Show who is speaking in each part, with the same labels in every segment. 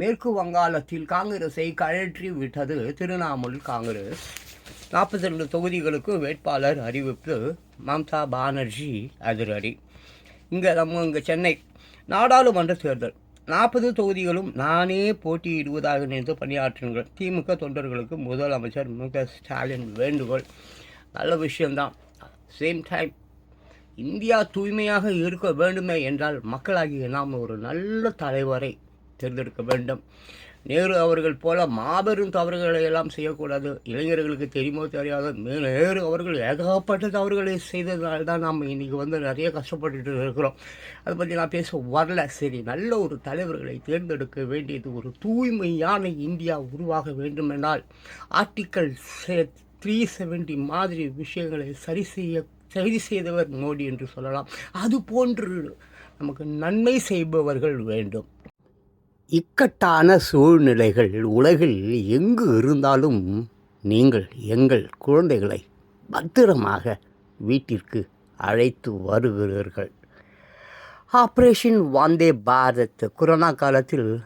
Speaker 1: மேற்கு வங்காளத்தில் காங்கிரஸை கழற்றி விட்டது திரிணாமுல் காங்கிரஸ். நாற்பத்தி ரெண்டு தொகுதிகளுக்கு வேட்பாளர் அறிவிப்பு மம்தா பானர்ஜி அதிரடி. இங்கே நம்ம இங்கே சென்னை நாடாளுமன்ற தேர்தல். நாற்பது தொகுதிகளும் நானே போட்டியிடுவதாக நினைத்து பணியாற்றுங்கள். திமுக தொண்டர்களுக்கு முதலமைச்சர் மு க ஸ்டாலின் வேண்டுகோள். நல்ல விஷயம்தான். சேம் டைம் இந்தியா தூய்மையாக இருக்க வேண்டுமே என்றால் மக்களாகிய நாம் ஒரு நல்ல தலைவரை தேர்ந்தெடுக்க வேண்டும். நேரு அவர்கள் போல மாபெரும் தவறுகளை எல்லாம் செய்யக்கூடாது. இளைஞர்களுக்கு தெரியுமோ தெரியாதோ மே- நேரு அவர்கள் ஏகப்பட்ட தவறுகளை செய்ததுனால தான் நாம் இன்றைக்கி வந்து நிறைய கஷ்டப்பட்டுட்டு இருக்கிறோம். அதை பற்றி நான் பேச வரல. சரி நல்ல ஒரு தலைவர்களை தேர்ந்தெடுக்க வேண்டியது ஒரு தூய்மையான இந்தியா உருவாக வேண்டுமென்றால் ஆர்டிக்கல் த்ரீ செவன்டி மாதிரி விஷயங்களை சரி செய்ய சரி செய்தவர் மோடி என்று சொல்லலாம். அது போன்று நமக்கு நன்மை செய்பவர்கள் வேண்டும். இக்கட்டான சூழ்நிலைகள் உலகில் எங்கு இருந்தாலும் நீங்கள் எங்கள் குழந்தைகளை பத்திரமாக வீட்டிற்கு அழைத்து வருகிறீர்கள். ஆப்ரேஷன் வந்தே பாரத் கொரோனா காலத்தில்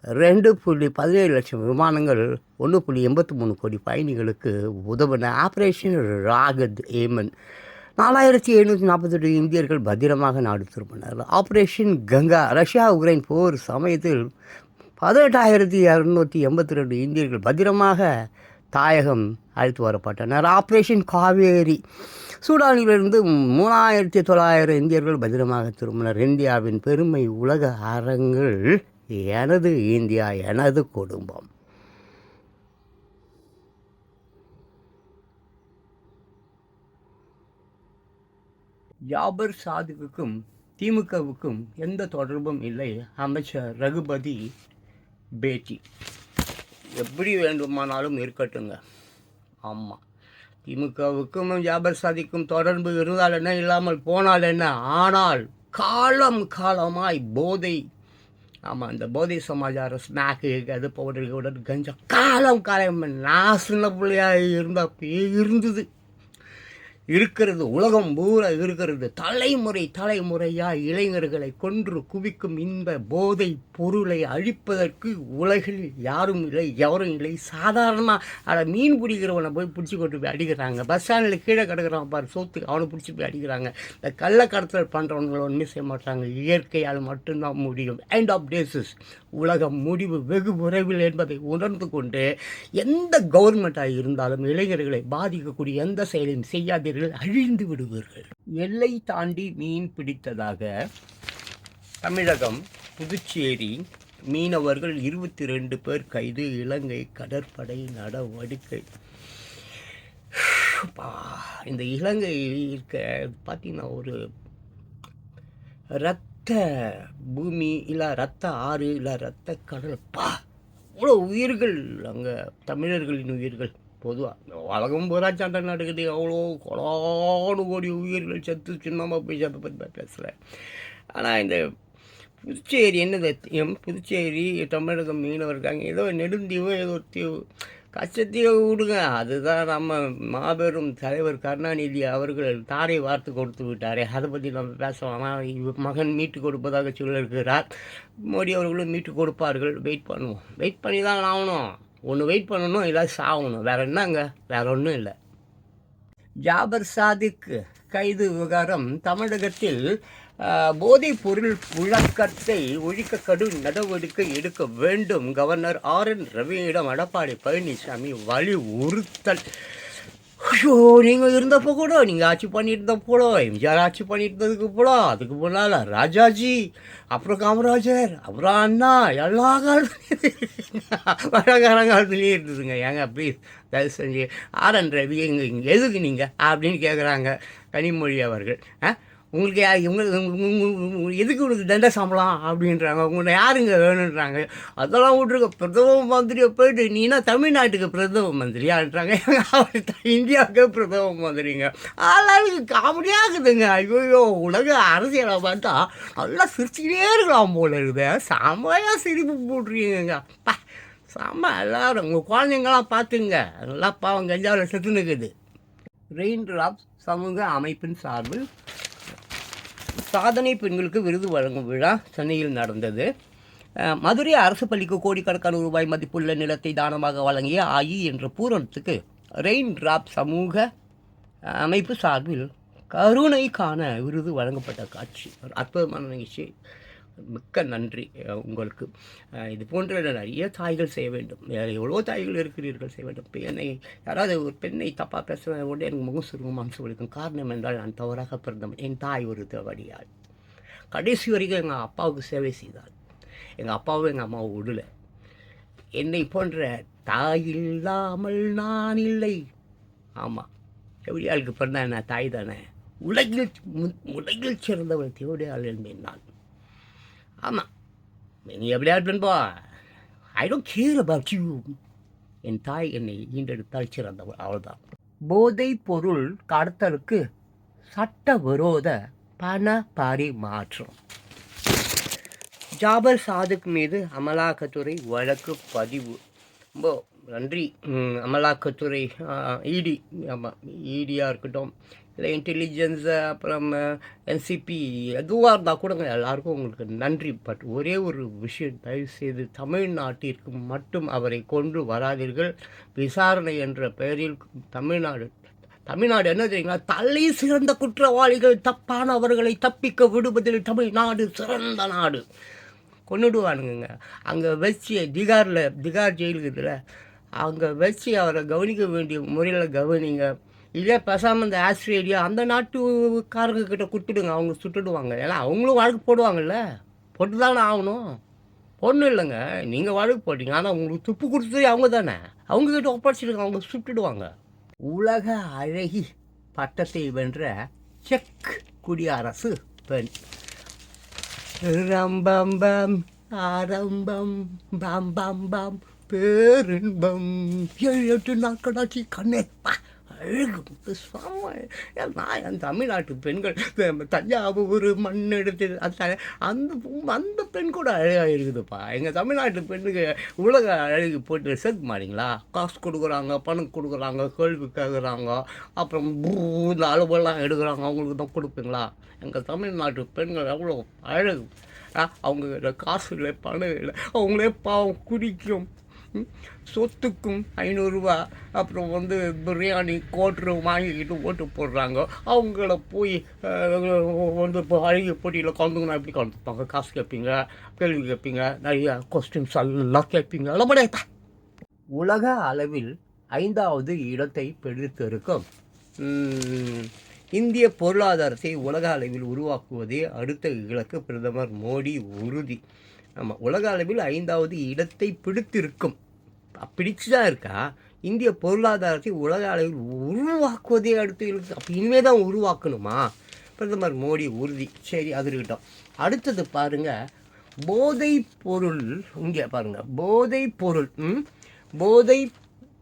Speaker 1: ரெண்டு புள்ளி பதினேழு லட்சம் விமானங்கள் ஒன்று புள்ளி எண்பத்தி மூணு கோடி பயணிகளுக்கு உதவின ஆப்ரேஷன் ராகத் ஏமன். நாலாயிரத்தி எழுநூற்றி நாற்பத்தெட்டு இந்தியர்கள் பத்திரமாக நாடு திரும்பினார்கள். ஆப்ரேஷன் கங்கா ரஷ்யா உக்ரைன் போர் சமயத்தில் பதினெட்டாயிரத்தி இரநூத்தி எண்பத்தி ரெண்டு இந்தியர்கள் பத்திரமாக தாயகம் அழைத்து வரப்பட்டனர். ஆப்ரேஷன் காவேரி சூடானிலிருந்து மூணாயிரத்தி தொள்ளாயிரம் இந்தியர்கள் பத்திரமாக திரும்பினர். இந்தியாவின் பெருமை உலக அரங்கில் எனது இந்தியா எனது குடும்பம் ஜாபர் சாதுவுக்கும் திமுகவுக்கும் எந்த தொடர்பும் இல்லை அமைச்சர் ரகுபதி பேட்டி. எப்படி வேண்டுமானாலும் இருக்கட்டுங்க. ஆமாம் திமுகவுக்கும் ஜாபர் சாதிக்கும் தொடர்பு இருந்தால் என்ன இல்லாமல் போனால் என்ன? ஆனால் காலம் காலமாய் போதை. ஆமாம் இந்த போதை சமாச்சாரம் ஸ்நாக்கு அது பவுடர் கவுடர் கஞ்சா. காலம் காலம் நான் சின்ன பிள்ளையாக இருந்தப்பே இருந்தது. இருக்கிறது உலகம் பூரா இருக்கிறது தலைமுறை தலைமுறையாக இளைஞர்களை கொன்று குவிக்கும் இன்ப போதை பொருளை அழிப்பதற்கு உலகில் யாரும் இல்லை எவரும் இல்லை. சாதாரணமாக அதை மீன் பிடிக்கிறவனை போய் பிடிச்சி கொண்டு போய் அடிக்கிறாங்க. பஸ் ஸ்டாண்டில் கீழே கிடக்குறான் பாரு சொத்துக்கு அவனை பிடிச்சி போய் அடிக்கிறாங்க. இந்த கள்ள கடத்தல் பண்ணுறவங்களை ஒன்றும் செய்ய மாட்டாங்க. இயற்கையால் மட்டும்தான் முடியும். எண்ட் ஆஃப் டேஸஸ் உலகம் முடிவு வெகு விரைவில் என்பதை உணர்ந்து கொண்டு எந்த கவர்மெண்ட்டாக இருந்தாலும் இளைஞர்களை பாதிக்கக்கூடிய எந்த செயலையும் செய்யாதீர்கள் அழிந்து விடுவீர்கள். எல்லை தாண்டி மீன் பிடித்ததாக தமிழகம் புதுச்சேரி மீனவர்கள் இருபத்தி ரெண்டு பேர் கைது இலங்கை கடற்படை நடவடிக்கை. இந்த இலங்கை இருக்க பார்த்தீங்கன்னா ஒரு ரத்த பூமி இல்லை ரத்த ஆறு இல்லை ரத்த கடல். பா! அவ்வளோ உயிர்கள் அங்கே தமிழர்களின் உயிர்கள். பொதுவாக உலகம் பூரா சண்டை நடக்குது. அவ்வளோ கொலானு கோடி உயிர்கள் செத்து சின்னமாக போய் சப்ப பற்றி பேசுகிறேன் ஆனால் இந்த புதுச்சேரி என்னது? எம் புதுச்சேரி தமிழகம் மீனவர் இருக்காங்க. ஏதோ நெடுந்தீவோ ஏதோ ஒரு தீவு. கஷ்டத்தையே விடுங்க. அதுதான் நம்ம மாபெரும் தலைவர் கருணாநிதி அவர்கள் தாரை வார்த்து கொடுத்து விட்டாரே. அதை பற்றி நம்ம பேசலாம். மகன் மீட்டு கொடுப்பதாக சொல்லியிருக்கிறார். மோடி அவர்களும் மீட்டு கொடுப்பார்கள். வெயிட் பண்ணுவோம். வெயிட் பண்ணி தான் ஆகணும். ஒன்று வெயிட் பண்ணணும் இல்லை சாகணும். வேற என்னங்க? வேற ஒன்றும் இல்லை. ஜாபர் சாதிக் கைது விவகாரம் தமிழகத்தில் போதைப் பொருள் புழக்கத்தை ஒழிக்க கடும் நடவடிக்கை எடுக்க வேண்டும். கவர்னர் ஆர் என் ரவியிடம் எடப்பாடி பழனிசாமி வலியுறுத்தல் ஐயோ நீங்கள் இருந்தப்போ கூட நீங்கள் ஆட்சி பண்ணியிருந்தப்போ எம்ஜிஆர் ஆட்சி பண்ணியிருந்ததுக்கு போல அதுக்கு முன்னால் ராஜாஜி அப்புறம் காமராஜர் அப்புறம் அண்ணா எல்லா காலத்துலேயும் வழக்கார காலத்துலேயும் இருந்ததுங்க. ஏங்க ப்ளீஸ் தயவு செஞ்சு ஆர் என் ரவி எங்க இங்கே எதுக்கு நீங்கள் அப்படின்னு கேட்குறாங்க கனிமொழி அவர்கள். ஆ? உங்களுக்கு யா- உங்களுக்கு எதுக்கு உனக்கு தண்டை சம்பளம் அப்படின்றாங்க? உங்களை யாருங்க வேணுன்றாங்க? அதெல்லாம் விட்ருக்க பிரதம மந்திரியை போயிட்டு நீனா தமிழ்நாட்டுக்கு பிரதம மந்திரியான்றாங்க? அவர் இந்தியாவுக்கு பிரதம மந்திரிங்க. ஆளாளுக்கு காமெடியாக இருக்குதுங்க. ஐயோ உலக அரசியலை பார்த்தா நல்லா சிரிச்சுக்கிட்டே இருக்கலாம் போல இருக்குது. செம்மையாக சிரிப்பு போட்டுருக்கீங்க பா செம்ம எல்லாரும். உங்கள் குழந்தைங்களாம் பார்த்துங்க. நல்லா பாவம் கஞ்சாவில் செத்து நிற்குது ரெயின் ட்ராப்ஸ் சமூக அமைப்பின் சார்பில் சாதனை பெண்களுக்கு விருது வழங்கும் விழா சென்னையில் நடந்தது. மதுரை அரசு பள்ளிக்கு கோடிக்கணக்கான ரூபாய் மதிப்புள்ள நிலத்தை தானமாக வழங்கிய ஆயி என்ற பூரணத்துக்கு ரெயின் டிராப் சமூக அமைப்பு சார்பில் கருணைக்கான விருது வழங்கப்பட்ட காட்சி. ஒரு அற்புதமான நிகழ்ச்சி. மிக்க நன்றி. உங்களுக்கு. இது போன்ற நிறைய தாய்கள் செய்ய வேண்டும். எவ்வளோ தாய்கள் இருக்கிறீர்கள் செய்ய வேண்டும். பெண்ணை யாராவது ஒரு பெண்ணை தப்பாக பேசுகிற உடனே எனக்கு முகம் சுருங்கும் அம்சம் வலிக்கும். காரணம் என்றால் நான் தவறாக பிறந்தவன். என் தாய் ஒரு தவடியாள். கடைசி வரைக்கும் எங்கள் அப்பாவுக்கு சேவை செய்தாள். எங்கள் அப்பாவும் எங்கள் அம்மாவும் விடலை. என்னை போன்ற தாய் இல்லாமல் நான் இல்லை. ஆமாம் தேவடியாளுக்கு பிறந்தா என்ன? தாய் தானே? உலகில் உலகில் சிறந்தவள் தேவடியாள் என்பேன் நான். ஆமாம் நீ எப்படியா இருப்பேன்பா I don't care about you என் தாய் என்னை ஈண்டெடுத்தால் சிறந்தவள். அவள்தான் போதை பொருள் கடத்தலுக்கு சட்டவிரோத பண பரிமாற்றம். ஜாபர் சாதுக் மீது அமலாக்கத்துறை வழக்கு பதிவு. ரொம்ப நன்றி. அமலாக்கத்துறை இடி ஆமாம் இடியாக இருக்கட்டும். இல்லை இன்டெலிஜென்ஸு அப்புறம் என்சிபி எதுவாக இருந்தால் கூடங்க எல்லாருக்கும் உங்களுக்கு நன்றி. பட் ஒரே ஒரு விஷயம் தயவுசெய்து தமிழ்நாட்டிற்கு மட்டும் அவரை கொண்டு வராதீர்கள். விசாரணை என்ற பெயரில் தமிழ்நாடு தமிழ்நாடு என்ன தெரியுங்களா? தலை சிறந்த குற்றவாளிகள் தப்பானவர்களை தப்பிக்க விடுவதில் தமிழ்நாடு சிறந்த நாடு. கொண்டுடுவானுங்க அங்கே வச்சு திகாரில் திகார் ஜெயில் அங்கே வச்சு அவரை கவனிக்க வேண்டிய முறையில் கவனிங்க. இதே பேசாமல் இந்த ஆஸ்திரேலியா அந்த நாட்டுக்காரங்க கிட்ட கொடுத்துடுங்க அவங்க சுட்டுடுவாங்க. ஏன்னா அவங்களும் வழக்கு போடுவாங்கல்ல. போட்டு தானே ஆகணும். பொண்ணு இல்லைங்க. நீங்கள் வழக்கு போட்டீங்க. ஆனால் உங்களுக்கு துப்பு கொடுத்தது அவங்க தானே. அவங்கக்கிட்ட ஒப்படைச்சிடுங்க. அவங்க சுட்டுடுவாங்க. உலக அழகி பட்டத்தை வென்ற செக் குடியரசு பெண். ரம்பம்பம் ஆரம்பம் பம் பம் பம் பேரின்பம். ஏழு எட்டு நாட்களாச்சு கண்ணே. பா, அழகு செம்ம. ஏன் நான் என் தமிழ்நாட்டு பெண்கள் தஞ்சாவூர் மண் எடுத்து அந்த அந்த அந்த பெண் கூட அழகாக இருக்குதுப்பா. எங்கள் தமிழ்நாட்டு பெண்ணுக்கு உலக அழகு போட்டு சேர்க்க மாட்டீங்களா காசு கொடுக்குறாங்க பணம் கொடுக்குறாங்க கேள்வி கேட்குறாங்க அப்புறம் பூ, இந்த அளவெல்லாம் எடுக்கிறாங்க அவங்களுக்கு தான் கொடுப்பீங்களா? எங்கள் தமிழ்நாட்டு பெண்கள் எவ்வளோ அழகு. அவங்க காசு இல்லை பணம் இல்லை அவங்களே பாவம் குடிக்கும். சொத்துக்கும் ஐநூறுரூவா அப்புறம் வந்து பிரியாணி கோட்ரு வாங்கிக்கிட்டு ஓட்டு போடுறாங்க. அவங்கள போய் வந்து இப்போ அழகிய போட்டியில் கலந்துக்கணும். எப்படி கலந்துப்பாங்க? காசு கேட்பீங்க கேள்வி கேட்பீங்க நிறைய கொஸ்டின்ஸ் எல்லாம் கேட்பீங்க. எல்லாம் உலக அளவில் ஐந்தாவது இடத்தை பிடித்திருக்கும். இந்திய பொருளாதாரத்தை உலக அளவில் உருவாக்குவதே அடுத்த இலக்கு. பிரதமர் மோடி உறுதி. ஆமாம் உலக அளவில் ஐந்தாவது இடத்தை பிடித்திருக்கும். பிடிச்சு தான் இருக்கா? இந்திய பொருளாதாரத்தை உலக அளவில் உருவாக்குவதே அடுத்து இருக்கு. அப்போ இனிமே தான் உருவாக்கணுமா? பிரதமர் மோடி உறுதி. சரி அது இருக்கட்டும் அடுத்தது பாருங்கள் போதை பொருள் இங்கே பாருங்கள் போதை பொருள் ம்? போதை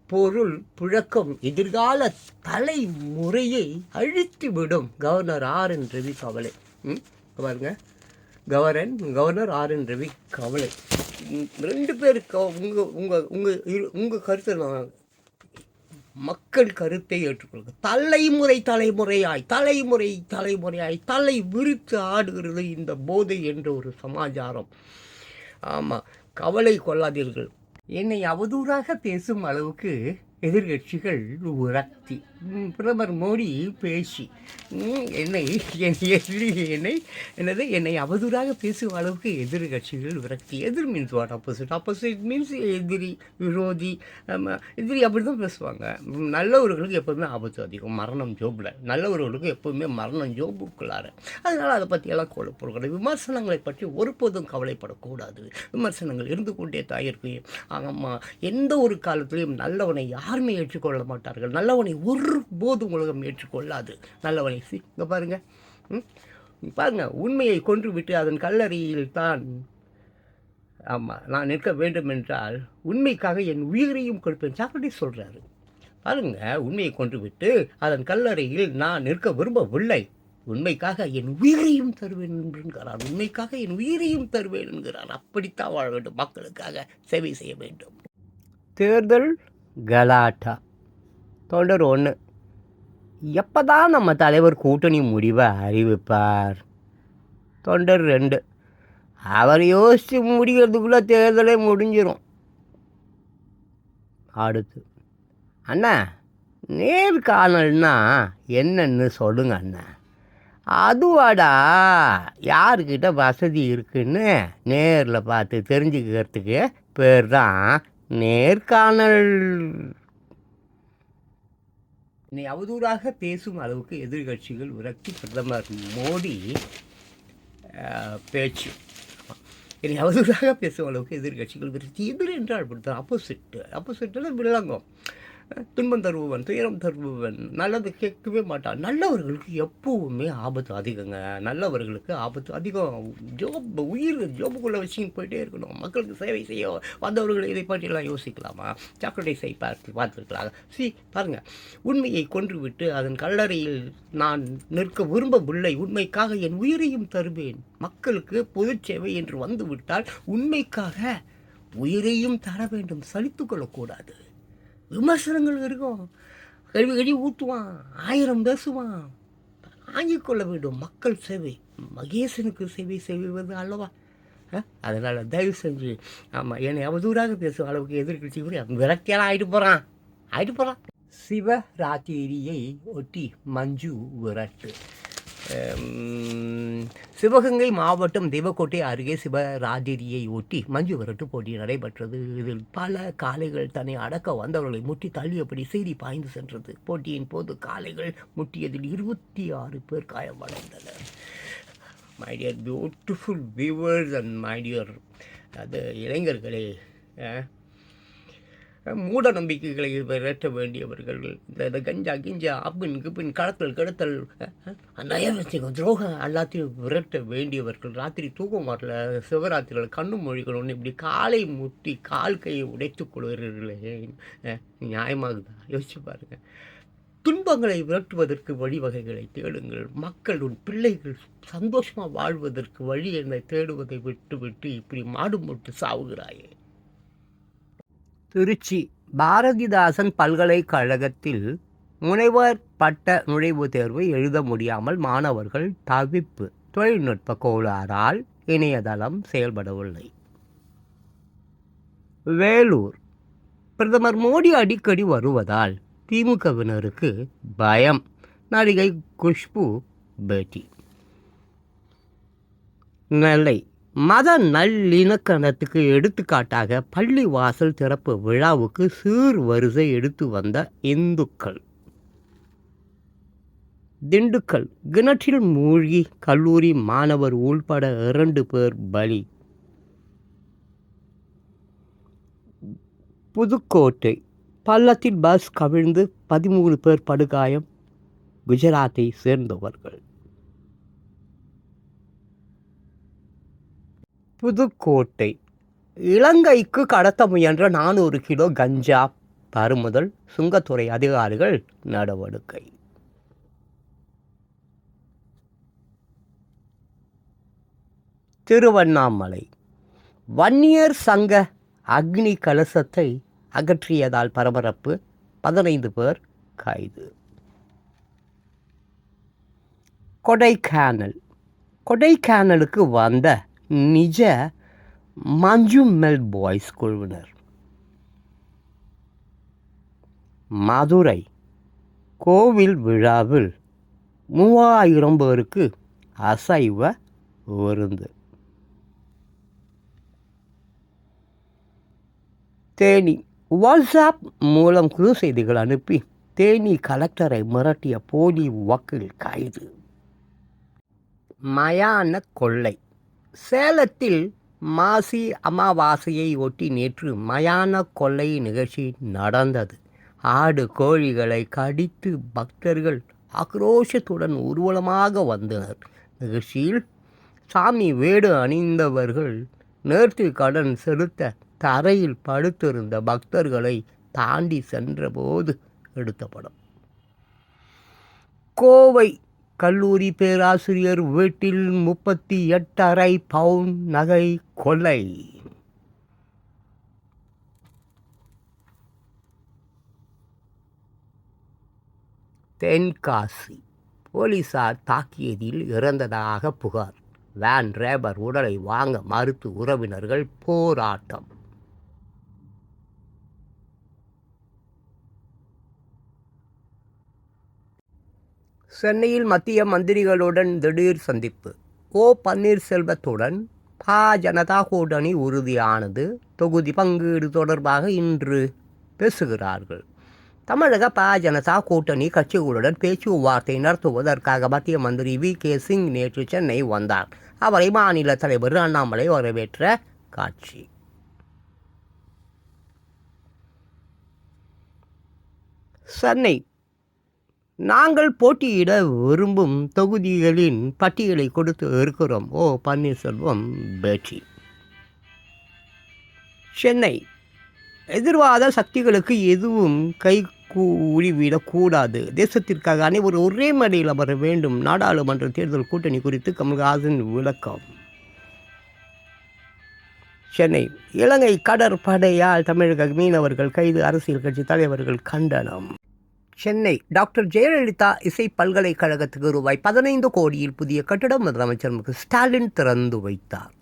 Speaker 1: பொருள் புழக்கம் எதிர்கால தலைமுறையை அழித்துவிடும். கவர்னர் ஆர் என் ரவி கவலை. ம் இங்க கவர்னர் ஆர் என் ரவி கவலை. ரெண்டு ரெண்டு பேருக்கு உங்கள் உங்கள் உங்கள் உங்கள் கருத்தை நான் மக்கள் கருத்தை ஏற்றுக்கொள்க. தலைமுறை தலைமுறையாய் தலைமுறை தலைமுறையாய் தலை விரித்து ஆடுகிறது இந்த போதை என்ற ஒரு சமாச்சாரம். ஆமாம் கவலை கொள்ளாதீர்கள். என்னை அவதூறாக பேசும் அளவுக்கு எதிர்கட்சிகள் விரக்தி ம், பிரதமர் மோடி பேசி என்னை என் எதிரி என்னை என்னது என்னை அவதூறாக பேசும் அளவுக்கு எதிர்கட்சிகள் விரக்தி. எதிர் means what opposite opposite means எதிரி விரோதி எதிரி அப்படி தான் பேசுவாங்க. நல்லவர்களுக்கு எப்போவுமே ஆபத்து அதிகம். மரணம் ஜோபில். நல்லவர்களுக்கு எப்போவுமே மரணம் ஜோபுக்குள்ளார. அதனால் அதை பற்றியெல்லாம் கவலைப்படக்கூடாது விமர்சனங்களை பற்றி ஒருபோதும் கவலைப்படக்கூடாது. விமர்சனங்கள் இருந்து கொண்டே தான் இருக்கு. ஆமாம் எந்த ஒரு காலத்திலையும் நல்லவனை யாருமே ஏற்றுக்கொள்ள மாட்டார்கள். நல்லவனை ஒருபோதும் உலகம் ஏற்றுக்கொள்ளாது. நல்லவனை சி இங்கே பாருங்கள் உண்மையை கொன்றுவிட்டு அதன் கல்லறையில் தான் ஆமாம் நான் நிற்க வேண்டும் என்றால் உண்மைக்காக என் உயிரையும் கொடுப்பேன். சாக்ரட்டிஸ் சொல்கிறாரு பாருங்க உண்மையை கொன்றுவிட்டு அதன் கல்லறையில் நான் நிற்க விரும்பவில்லை. உண்மைக்காக என் உயிரையும் தருவேன் என்கிறார். உண்மைக்காக என் உயிரையும் தருவேன் என்கிறார். அப்படித்தான் வாழ வேண்டும். மக்களுக்காக சேவை செய்ய வேண்டும். தேர்தல் கலாட்டா. தொண்டர் ஒன்று எப்போ தான் நம்ம தலைவர் கூட்டணி முடிவை அறிவிப்பார்? தொண்டர் ரெண்டு. அவர் யோசித்து முடிக்கிறதுக்குள்ளே தேர்தலே முடிஞ்சிடும் அடுத்து. அண்ணா நேர்காணல்னா என்னன்னு சொல்லுங்க அண்ணா. அதுவாடா யாருக்கிட்ட வசதி இருக்குன்னு நேரில் பார்த்து தெரிஞ்சுக்கிறதுக்கு பேர் தான் நேர்காணல் என்னை அவதூறாக பேசும் அளவுக்கு எதிர்கட்சிகள் விரக்தி பிரதமர் மோடி பேச்சு. இனி அவதூறாக பேசும் அளவுக்கு எதிர்கட்சிகள் விரக்தி எதிர் என்றால் அப்படித்தான் ஆப்போசிட் ஆப்போசிட்டில் விளங்கும் துன்பம் தருபவன் துயரம் தருபவன் நல்லது கேட்கவே மாட்டான். நல்லவர்களுக்கு எப்பவுமே ஆபத்து அதிகங்க. நல்லவர்களுக்கு ஆபத்து அதிகம். ஜோப் உயிர் ஜோபுக்குள்ளே விஷயம் போயிட்டே இருக்கணும். மக்களுக்கு சேவை செய்ய வந்தவர்கள் இதை பற்றியெல்லாம் யோசிக்கலாமா? சாக்லேட்டை செய் பார்த்து பார்த்துருக்கலாம் சி பாருங்க. உண்மையை கொன்றுவிட்டு அதன் கல்லறையில் நான் நிற்க விரும்பவில்லை. உண்மைக்காக என் உயிரையும் தருவேன். மக்களுக்கு பொது சேவை என்று வந்துவிட்டால் உண்மைக்காக உயிரையும் தர வேண்டும். சலித்து கொள்ளக்கூடாது விமர்சனங்கள் இருக்கும். கல்வி கடி ஊற்றுவான் ஆயிரம் பேசுவான். வாங்கிக் கொள்ள வேண்டும். மக்கள் சேவை. மகேசனுக்கு சேவை செய்வது அல்லவா? அதனால் தயவு செஞ்சு ஆமாம் என்னை அவதூறாக பேசும் அளவுக்கு எதிர்கட்சி கூட விரக்தியெல்லாம் ஆகிட்டு போகிறான் ஆகிட்டு போகிறான் சிவராத்திரியை ஒட்டி மஞ்சு விரட்டு. சிவகங்கை மாவட்டம் தேவக்கோட்டை அருகே சிவராத்திரியை ஒட்டி மஞ்சு விரட்டு போட்டி நடைபெற்றது. இதில் பல காளைகள் தன்னை அடக்க வந்தவர்களை முட்டி தள்ளியபடி செய்தி பாய்ந்து சென்றது. போட்டியின் போது காளைகள் முட்டியதில் இருபத்தி ஆறு பேர் காயமடைந்தனர் my dear beautiful viewers and my dear அது இளைஞர்களே மூட நம்பிக்கைகளை விரட்ட வேண்டியவர்கள். இந்த இந்த கஞ்சா கிஞ்சா அப்பின் கிப்பின் கடத்தல் கடத்தல் நயவசியம் துரோகம் எல்லாத்தையும் விரட்ட வேண்டியவர்கள். ராத்திரி தூக்கம் வரல சிவராத்திரிகள் கண்ணு மொழிக்கணும்னு இப்படி காலை முட்டி கால் கையை உடைத்துக் கொள்கிறீர்களே. நியாயமாகுதா? யோசிச்சு பாருங்க. துன்பங்களை விரட்டுவதற்கு வழிவகைகளை தேடுங்கள். மக்களுடன் பிள்ளைகள் சந்தோஷமாக வாழ்வதற்கு வழி என்னை தேடுவதை விட்டு விட்டு இப்படி மாடு முட்டு சாவுகிறாயே. திருச்சி பாரதிதாசன் பல்கலைக்கழகத்தில் முனைவர் பட்ட நுழைவுத் தேர்வை எழுத முடியாமல் மாணவர்கள் தவிப்பு தொழில்நுட்ப கோளாறால் இணையதளம் செயல்படவில்லை. வேலூர். பிரதமர் மோடி அடிக்கடி வருவதால் திமுகவினருக்கு பயம். நடிகை குஷ்பு பேட்டி. நெல்லை. மத நல்லிணக்கணத்துக்கு எடுத்துக்காட்டாக பள்ளி வாசல் திறப்பு விழாவுக்கு சீர் வரிசை எடுத்து வந்த இந்துக்கள். திண்டுக்கல் கிணற்றில் மூழ்கி கல்லூரி மாணவர் உள்பட இரண்டு பேர் பலி. புதுக்கோட்டை பள்ளத்தில் பஸ் கவிழ்ந்து பதிமூணு பேர் படுகாயம் குஜராத்தை சேர்ந்தவர்கள். புதுக்கோட்டை. இலங்கைக்கு கடத்த முயன்ற நானூறு கிலோ கஞ்சா பருமுதல் சுங்கத்துறை அதிகாரிகள் நடவடிக்கை. திருவண்ணாமலை. வன்னியர் சங்க அக்னி கலசத்தை அகற்றியதால் பரபரப்பு பதினைந்து பேர் கைது. கொடைக்கானல். கொடைக்கானலுக்கு வந்த நிஜ மஞ்சு மெல் பாய்ஸ் குழுவினர். மதுரை கோவில் விழாவில் மூவாயிரம் பேருக்கு அசைவ விருந்து. தேனி வாட்ஸ்அப் மூலம் குழு செய்திகள் அனுப்பி தேனி கலெக்டரை மிரட்டிய போலி வக்கீல் கைது. மயான கொள்ளை. சேலத்தில் மாசி அமாவாசையை ஒட்டி நேற்று மயான கொள்ளை நிகழ்ச்சி நடந்தது. ஆடு கோழிகளை கடித்து பக்தர்கள் ஆக்ரோஷத்துடன் ஊர்வலமாக வந்தனர். நிகழ்ச்சியில் சாமி வேடு அணிந்தவர்கள் நேர்த்தி கடன் செலுத்த தரையில் படுத்திருந்த பக்தர்களை தாண்டி சென்றபோது எடுத்த படம். கோவை கல்லூரி பேராசிரியர் வீட்டில் முப்பத்தி எட்டரை பவுன் நகை கொலை தென்காசி. போலீசார் தாக்கியதில் இறந்ததாக புகார். வேன் ரேபர் உடலை வாங்க மறுத்து உறவினர்கள் போராட்டம். சென்னையில் மத்திய மந்திரிகளுடன் திடீர் சந்திப்பு. ஓ. பன்னீர்செல்வத்துடன் பா. ஜனதா கூட்டணி உறுதியானது. தொகுதி பங்கீடு தொடர்பாக இன்று பேசுகிறார்கள். தமிழக பா. ஜனதா கூட்டணி கட்சிகளுடன் பேச்சுவார்த்தை நடத்துவதற்காக மத்திய மந்திரி வி. கே. சிங் நேற்று சென்னை வந்தார். அவரை மாநில தலைவர் அண்ணாமலை வரவேற்ற காட்சி. சென்னை நாங்கள் போட்டியிட விரும்பும் தொகுதிகளின் பட்டியலை கொடுத்து இருக்கிறோம். ஓ பன்னீர்செல்வம் பேட்டி. சென்னை. எதிர்வாத சக்திகளுக்கு எதுவும் கை கூடிவிடக்கூடாது. தேசத்திற்காக அனைவரும் ஒரே மேடையில் அமர வேண்டும். நாடாளுமன்ற தேர்தல் கூட்டணி குறித்து கமல்ஹாசன் விளக்கம். சென்னை. இலங்கை கடற்படையால் தமிழக மீனவர்கள் கைது அரசியல் கட்சி தலைவர்கள் கண்டனம். சென்னை டாக்டர் ஜெயலலிதா இசை பல்கலைக்கழகத்துக்கு ரூபாய் பதினைந்து கோடியில் புதிய கட்டிடம் முதலமைச்சர் மு. ஸ்டாலின் திறந்து வைத்தார்.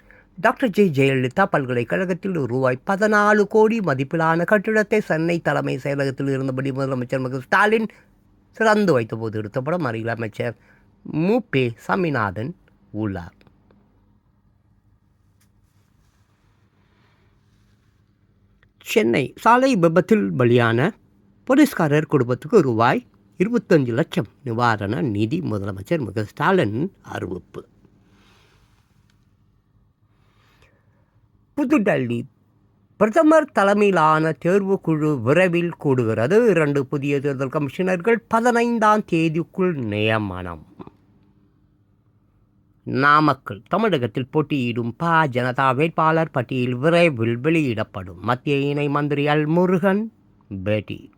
Speaker 1: டாக்டர் ஜெய் ஜெயலலிதா பல்கலைக்கழகத்தில் ரூபாய் பதினாலு கோடி மதிப்பிலான கட்டிடத்தை சென்னை தலைமை செயலகத்தில் இருந்தபடி முதலமைச்சர் மு. ஸ்டாலின் திறந்து வைத்தபோது எடுத்த படம் அருகில் அமைச்சர் மு. பே. சாமிநாதன் உள்ளார். சென்னை சாலை விபத்தில் பலியான போலீஸ்காரர் குடும்பத்துக்கு ரூபாய் இருபத்தஞ்சு லட்சம் நிவாரண நிதி முதலமைச்சர் மு. ஸ்டாலின் அறிவிப்பு. புதுடெல்லி பிரதமர் தலைமையிலான தேர்வுக்குழு விரைவில் கூடுகிறது. இரண்டு புதிய தேர்தல் கமிஷனர்கள் பதினைந்தாம் தேதிக்குள் நியமனம். நாமக்கல் தமிழகத்தில் போட்டியிடும் பா. ஜனதா வேட்பாளர் பட்டியல் விரைவில் வெளியிடப்படும். மத்திய இணை மந்திரி எல் முருகன் பேட்டி.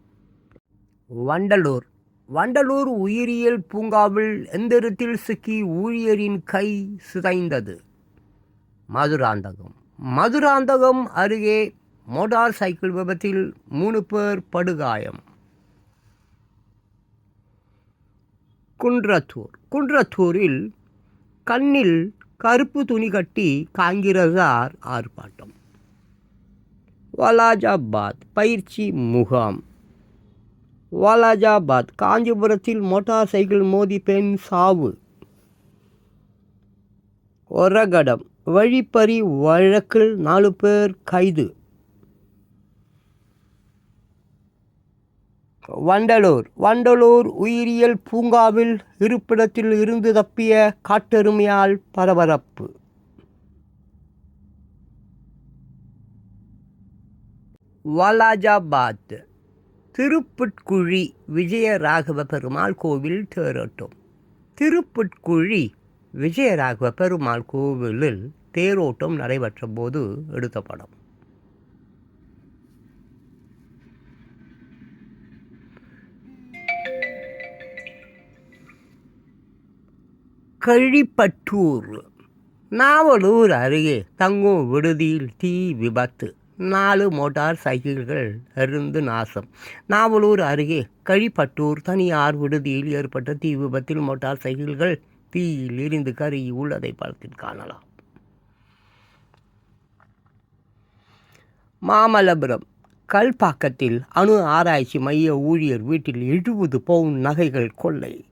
Speaker 1: வண்டலூர். வண்டலூர் உயிரியல் பூங்காவில் எந்திரத்தில் சிக்கி ஊழியரின் கை சிதைந்தது. மதுராந்தகம். மதுராந்தகம் அருகே மோட்டார் சைக்கிள் விபத்தில் மூணு பேர் படுகாயம். குன்றத்தூர். குன்றத்தூரில் கண்ணில் கருப்பு துணி கட்டி காங்கிரசார் ஆர்ப்பாட்டம். வலாஜாபாத் பயிற்சி முகாம். வாலாஜாபாத் காஞ்சிபுரத்தில் மோட்டார் சைக்கிள் மோதி பெண் சாவு. ஒரகடம் வழிப்பறி வழக்கில் நாலு பேர் கைது. வண்டலூர் வண்டலூர் உயிரியல் பூங்காவில் இருப்பிடத்தில் இருந்து தப்பிய காட்டெருமையால் பரபரப்பு. வாலாஜாபாத் திருப்புட்குழி விஜயராகவ பெருமாள் கோவில் தேரோட்டம். திருப்புட்குழி விஜயராகவ பெருமாள் கோவிலில் தேரோட்டம் நடைபெற்ற போது எடுத்த படம். கழிப்பட்டூர் நாவலூர் அருகே தங்கும் விடுதியில் தீ விபத்து. நாலு மோட்டார் சைக்கிள்கள் அருந்து நாசம். நாவலூர் அருகே கழிப்பட்டூர் தனியார் விடுதியில் ஏற்பட்ட தீ விபத்தில் மோட்டார் சைக்கிள்கள் தீயில் எரிந்து கருகி உள்ளதை படத்தில் காணலாம். மாமல்லபுரம் கல்பாக்கத்தில் அணு ஆராய்ச்சி மைய ஊழியர் வீட்டில் எழுபது பவுன் நகைகள் கொள்ளை.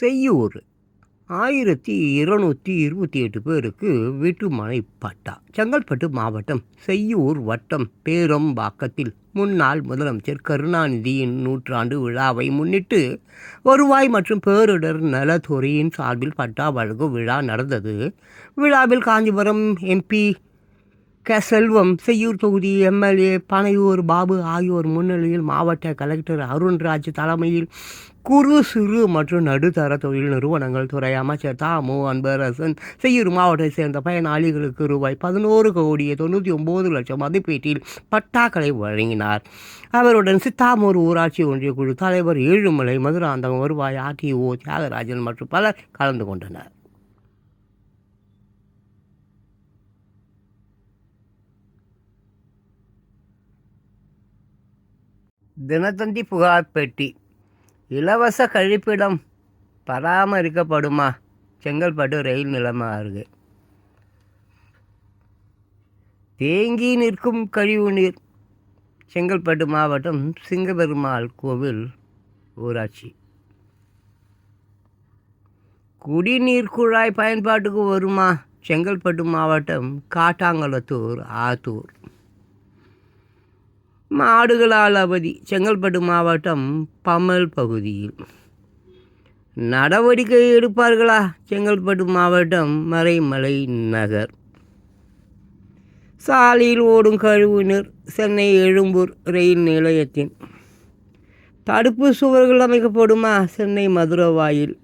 Speaker 1: செய்யூர் ஆயிரத்தி இருநூற்றி இருபத்தி எட்டு பேருக்கு வீட்டுமனை பட்டா. செங்கல்பட்டு மாவட்டம் செய்யூர் வட்டம் பேரம்பாக்கத்தில் முன்னாள் முதலமைச்சர் கருணாநிதியின் நூற்றாண்டு விழாவை முன்னிட்டு வருவாய் மற்றும் பேரிடர் நலத்துறையின் சார்பில் பட்டா வழங்கும் விழா நடந்தது. விழாவில் காஞ்சிபுரம் எம்பி க செல்வம் செய்யூர் தொகுதி எம்எல்ஏ பனையூர் பாபு ஆகியோர் முன்னிலையில் மாவட்ட கலெக்டர் அருண்ராஜ் தலைமையில் குறு சிறு மற்றும் நடுத்தர தொழில் நிறுவனங்கள் துறை அமைச்சர் தாமு அன்பரசன் செய்யூர் மாவட்டத்தை சேர்ந்த பயனாளிகளுக்கு ரூபாய் பதினோரு கோடியே தொண்ணூற்றி ஒம்பது லட்சம் மதிப்பீட்டில் பட்டாக்களை வழங்கினார். அவருடன் சித்தாமூர் ஊராட்சி ஒன்றிய குழு தலைவர் ஏழுமலை மதுராந்தகம் வருவாய் ஆர்டிஓ தியாகராஜன் மற்றும் பலர் கலந்து கொண்டனர். தினத்தந்தி புகார் பெட்டி இலவச கழிப்பிடம் பராமரிக்கப்படுமா? செங்கல்பட்டு ரயில் நிலைமை இருக்குது தேங்கி நிற்கும் கழிவுநீர் செங்கல்பட்டு மாவட்டம் சிங்கபெருமாள் கோவில் ஊராட்சி. குடிநீர் குழாய் பயன்பாட்டுக்கு வருமா? செங்கல்பட்டு மாவட்டம் காட்டாங்குளத்தூர் ஆத்தூர். மாடுகளால் அவதி செங்கல்பட்டு மாவட்டம் பமல் பகுதியில். நடவடிக்கை எடுப்பார்களா செங்கல்பட்டு மாவட்டம் மறைமலை நகர். சாலையில் ஓடும் கழிவுநீர் சென்னை எழும்பூர் ரயில் நிலையத்தின். தடுப்பு சுவர்கள் அமைக்கப்படுமா சென்னை மதுரவாயில்.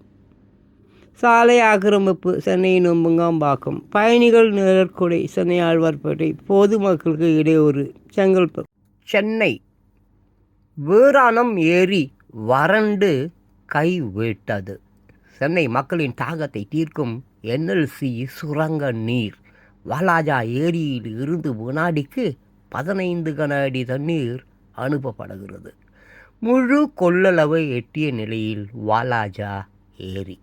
Speaker 1: சாலை ஆக்கிரமிப்பு சென்னை நொம்புங்காம்பாக்கம். பயணிகள் நிழற்கொடை சென்னை ஆழ்வார்பேட்டை பொதுமக்களுக்கு இடையூறு செங்கல்பட்டு சென்னை. வீராணம் ஏரி வறண்டு கைவிட்டது சென்னை மக்களின் தாகத்தை தீர்க்கும் என்எல்சி சுரங்க நீர். வாலாஜா ஏரியில் இருந்து வினாடிக்கு பதினைந்து கன அடி தண்ணீர் அனுப்பப்படுகிறது. முழு கொள்ளளவை எட்டிய நிலையில் வாலாஜா ஏரி.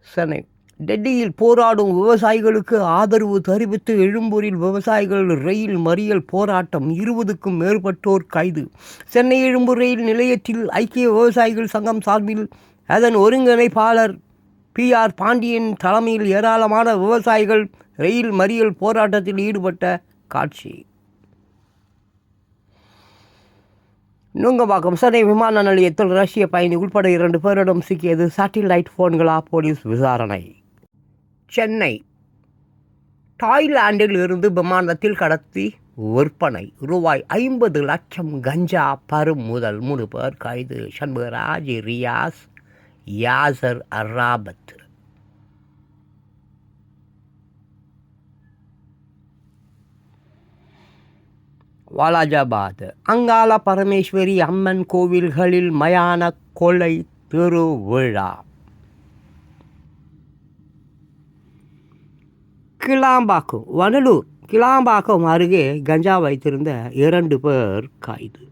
Speaker 1: சென்னை டெல்லியில் போராடும் விவசாயிகளுக்கு ஆதரவு தெரிவித்து எழும்பூரில் விவசாயிகள் ரயில் மறியல் போராட்டம் இருபதுக்கும் மேற்பட்டோர் கைது. சென்னை எழும்பூர் ரயில் நிலையத்தில் ஐக்கிய விவசாயிகள் சங்கம் சார்பில் அதன் ஒருங்கிணைப்பாளர் பி ஆர் பாண்டியன் தலைமையில் ஏராளமான விவசாயிகள் ரயில் மறியல் போராட்டத்தில் ஈடுபட்ட காட்சி. நுங்கம்பாக்கம் சென்னை விமான நிலையத்தில் ரஷ்ய பயணி உட்பட இரண்டு பேரிடம் சிக்கியது சேட்டிலைட் ஃபோன்களா போலீஸ் விசாரணை. சென்னை. தாய்லாந்தில் இருந்து விமானத்தில் கடத்தி விற்பனை. ரூபாய் ஐம்பது லட்சம் கஞ்சா பருமுதல் மூணு பேர் கைது. சண்முகராஜ் ரியாஸ் யாசர் அராபத். வாலாஜாபாத். அங்காள பரமேஸ்வரி அம்மன் கோவில்களில் மயான கொலை திருவிழா. கிளாம்பாக்கம் வனலூர் கிளாம்பாக்கம் அருகே கஞ்சா வைத்திருந்த இரண்டு பேர் கைது.